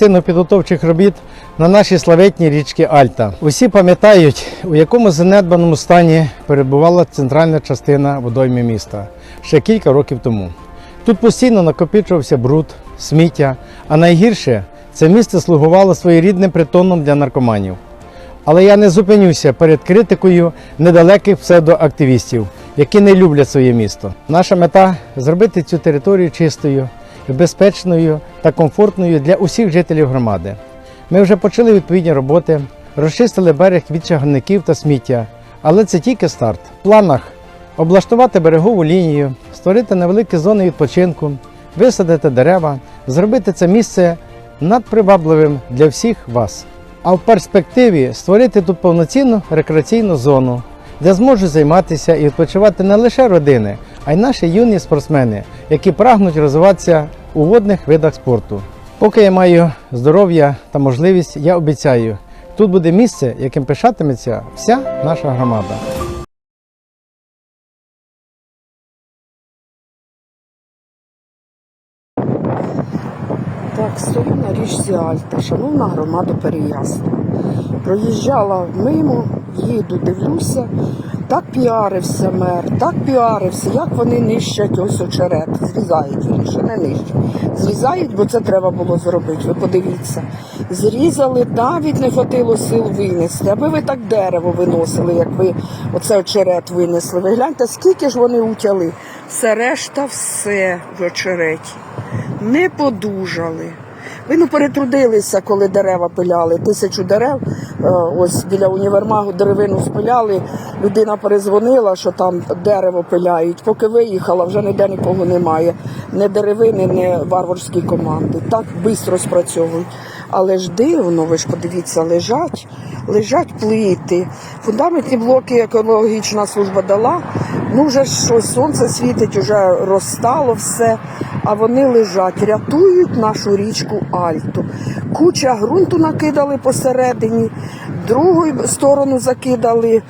частину підготовчих робіт на нашій славетній річці Альта. Усі пам'ятають, у якому занедбаному стані перебувала центральна частина водойми міста ще кілька років тому. Тут постійно накопичувався бруд, сміття, а найгірше це місце слугувало своєрідним притоном для наркоманів. Але я не зупинюся перед критикою недалеких псевдоактивістів, які не люблять своє місто. Наша мета зробити цю територію чистою, безпечною та комфортною для усіх жителів громади. Ми вже почали відповідні роботи, розчистили берег від чагарників та сміття, але це тільки старт. В планах облаштувати берегову лінію, створити невеликі зони відпочинку, висадити дерева, зробити це місце надпривабливим для всіх вас. А в перспективі створити тут повноцінну рекреаційну зону, де зможуть займатися і відпочивати не лише родини, а й наші юні спортсмени, які прагнуть розвиватися у водних видах спорту. Поки я маю здоров'я та можливість, я обіцяю, тут буде місце, яким пишатиметься вся наша громада. Так, стою на річці Альта, шановна громада Переясна. Проїжджала мимо, їду, дивлюся, так піарився мер, так піарився, як вони нищать ось очерет. Зрізають вірніше, не нищать. Зрізають, бо це треба було зробити. Ви подивіться. Зрізали, навіть не хватило сил винести. Аби ви так дерево виносили, як ви оце очерет винесли. Ви гляньте, скільки ж вони утяли. Все решта, все в очереті не подужали. Ви ну перетрудилися, коли дерева пиляли. Тисячу дерев, е, ось біля універмагу деревину спиляли. Людина перезвонила, що там дерево пиляють. Поки виїхала, вже ніде нікого немає. Не деревини, не варварські команди. Так швидко спрацьовують. Але ж дивно, ви ж подивіться, лежать, лежать плити. Фундаментні блоки екологічна служба дала. Ну вже щось сонце світить, вже розстало все. А вони лежать, рятують нашу річку Альту. Куча ґрунту накидали посередині, другу сторону закидали.